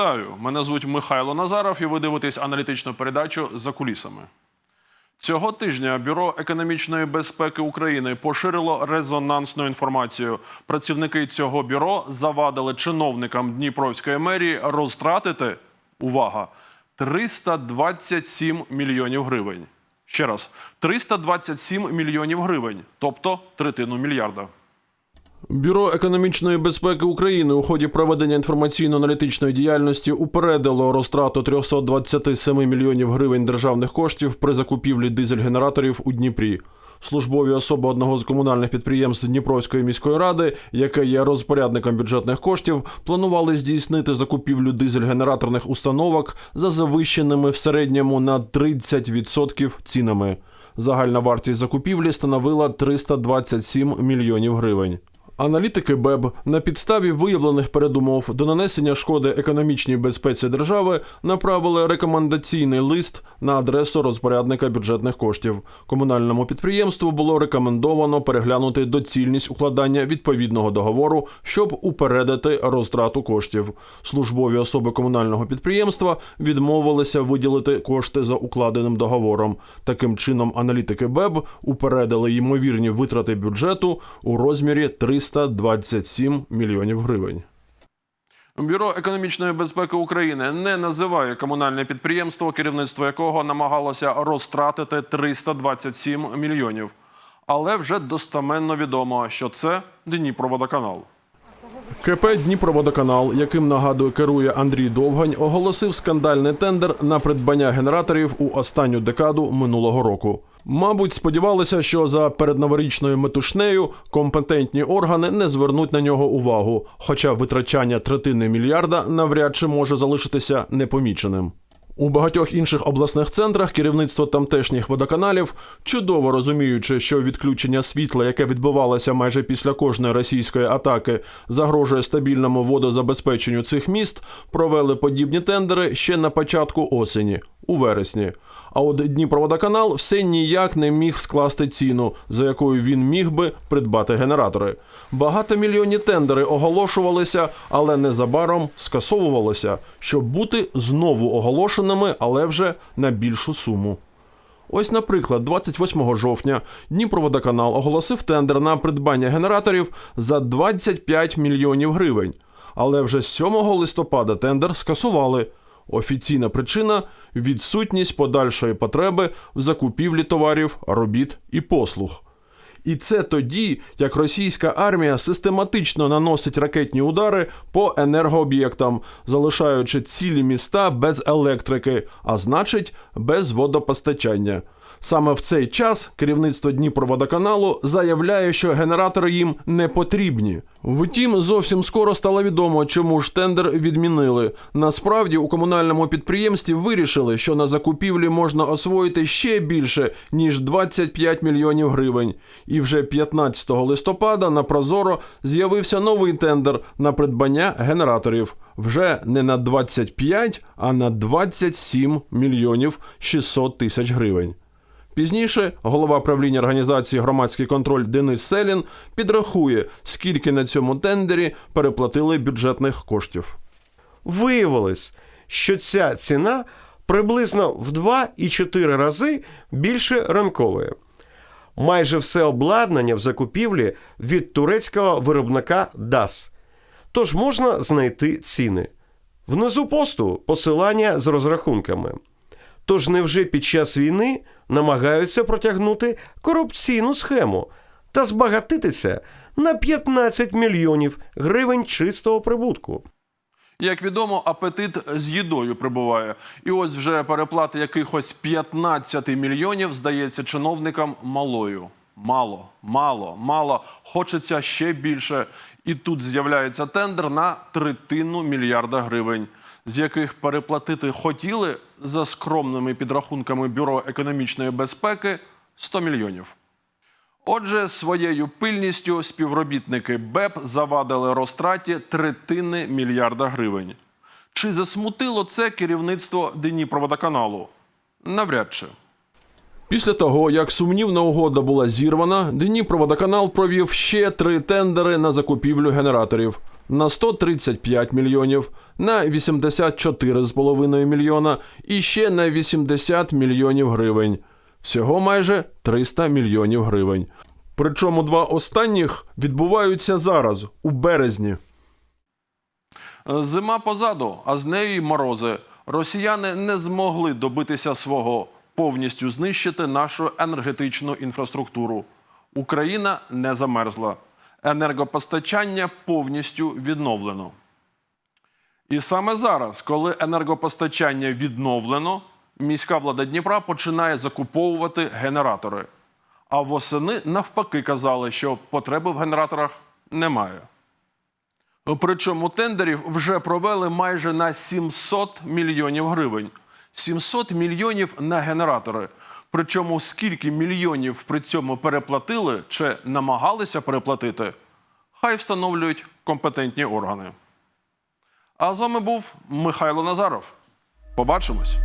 Вітаю! Мене звуть Михайло Назаров, і ви дивитесь аналітичну передачу за кулісами. Цього тижня Бюро економічної безпеки України поширило резонансну інформацію. Працівники цього бюро завадили чиновникам Дніпровської мерії розтратити увага 327 мільйонів гривень. Ще раз, 327 мільйонів гривень, тобто третину мільярда. Бюро економічної безпеки України у ході проведення інформаційно-аналітичної діяльності упередило розтрату 327 мільйонів гривень державних коштів при закупівлі дизель-генераторів у Дніпрі. Службові особи одного з комунальних підприємств Дніпровської міської ради, яке є розпорядником бюджетних коштів, планували здійснити закупівлю дизель-генераторних установок за завищеними в середньому на 30% цінами. Загальна вартість закупівлі становила 327 мільйонів гривень. Аналітики БЕБ на підставі виявлених передумов до нанесення шкоди економічній безпеці держави направили рекомендаційний лист на адресу розпорядника бюджетних коштів. Комунальному підприємству було рекомендовано переглянути доцільність укладання відповідного договору, щоб упередити розтрату коштів. Службові особи комунального підприємства відмовилися виділити кошти за укладеним договором. Таким чином, аналітики БЕБ упередили ймовірні витрати бюджету у розмірі 327 мільйонів гривень. Бюро економічної безпеки України не називає комунальне підприємство, керівництво якого намагалося розтратити 327 мільйонів. Але вже достаменно відомо, що це Дніпроводоканал. КП Дніпроводоканал, яким нагадую керує Андрій Довгань, оголосив скандальний тендер на придбання генераторів у останню декаду минулого року. Мабуть, сподівалися, що за передноворічною метушнею компетентні органи не звернуть на нього увагу, хоча витрачання третини мільярда навряд чи може залишитися непоміченим. У багатьох інших обласних центрах керівництво тамтешніх водоканалів, чудово розуміючи, що відключення світла, яке відбувалося майже після кожної російської атаки, загрожує стабільному водозабезпеченню цих міст, провели подібні тендери ще на початку осені, у вересні. А от Дніпроводоканал все ніяк не міг скласти ціну, за якою він міг би придбати генератори. Багатомільйонні тендери оголошувалися, але незабаром скасовувалися, щоб бути знову оголошеними, але вже на більшу суму. Ось, наприклад, 28 жовтня Дніпроводоканал оголосив тендер на придбання генераторів за 25 мільйонів гривень. Але вже 7 листопада тендер скасували. Офіційна причина відсутність подальшої потреби в закупівлі товарів, робіт і послуг. І це тоді, як російська армія систематично наносить ракетні удари по енергооб'єктам, залишаючи цілі міста без електрики, а значить, без водопостачання. Саме в цей час керівництво Дніпроводоканалу заявляє, що генератори їм не потрібні. Втім, зовсім скоро стало відомо, чому ж тендер відмінили. Насправді у комунальному підприємстві вирішили, що на закупівлі можна освоїти ще більше ніж 25 мільйонів гривень. І вже 15 листопада на Прозоро з'явився новий тендер на придбання генераторів. Вже не на 25, а на 27 мільйонів 600 тисяч гривень. Пізніше голова правління організації громадський контроль Денис Селін підрахує, скільки на цьому тендері переплатили бюджетних коштів. Виявилось, що ця ціна приблизно в 2,4 рази більше ринкової. Майже все обладнання в закупівлі від турецького виробника DAS. Тож можна знайти ціни. Внизу посту посилання з розрахунками. Тож невже під час війни намагаються протягнути корупційну схему та збагатитися на 15 мільйонів гривень чистого прибутку? Як відомо, апетит з їдою прибуває. І ось вже переплата якихось 15 мільйонів здається чиновникам малою. Мало, мало, мало. Хочеться ще більше. І тут з'являється тендер на третину мільярда гривень, з яких переплатити хотіли за скромними підрахунками Бюро економічної безпеки 100 мільйонів. Отже, своєю пильністю співробітники БЕП завадили розтраті третини мільярда гривень. Чи засмутило це керівництво Дніпроводоканалу? Навряд чи. Після того, як сумнівна угода була зірвана, Дніпроводоканал провів ще три тендери на закупівлю генераторів. на 135 мільйонів, на 84,5 мільйона і ще на 80 мільйонів гривень. Всього майже 300 мільйонів гривень. Причому два останніх відбуваються зараз, у березні. Зима позаду, а з нею й морози. Росіяни не змогли добитися свого повністю знищити нашу енергетичну інфраструктуру. Україна не замерзла. Енергопостачання повністю відновлено. І саме зараз, коли енергопостачання відновлено, міська влада Дніпра починає закуповувати генератори. А восени навпаки казали, що потреби в генераторах немає. Причому тендерів вже провели майже на 700 мільйонів гривень. 700 мільйонів на генератори. Причому скільки мільйонів при цьому переплатили чи намагалися переплатити, хай встановлюють компетентні органи. А з вами був Михайло Назаров. Побачимось.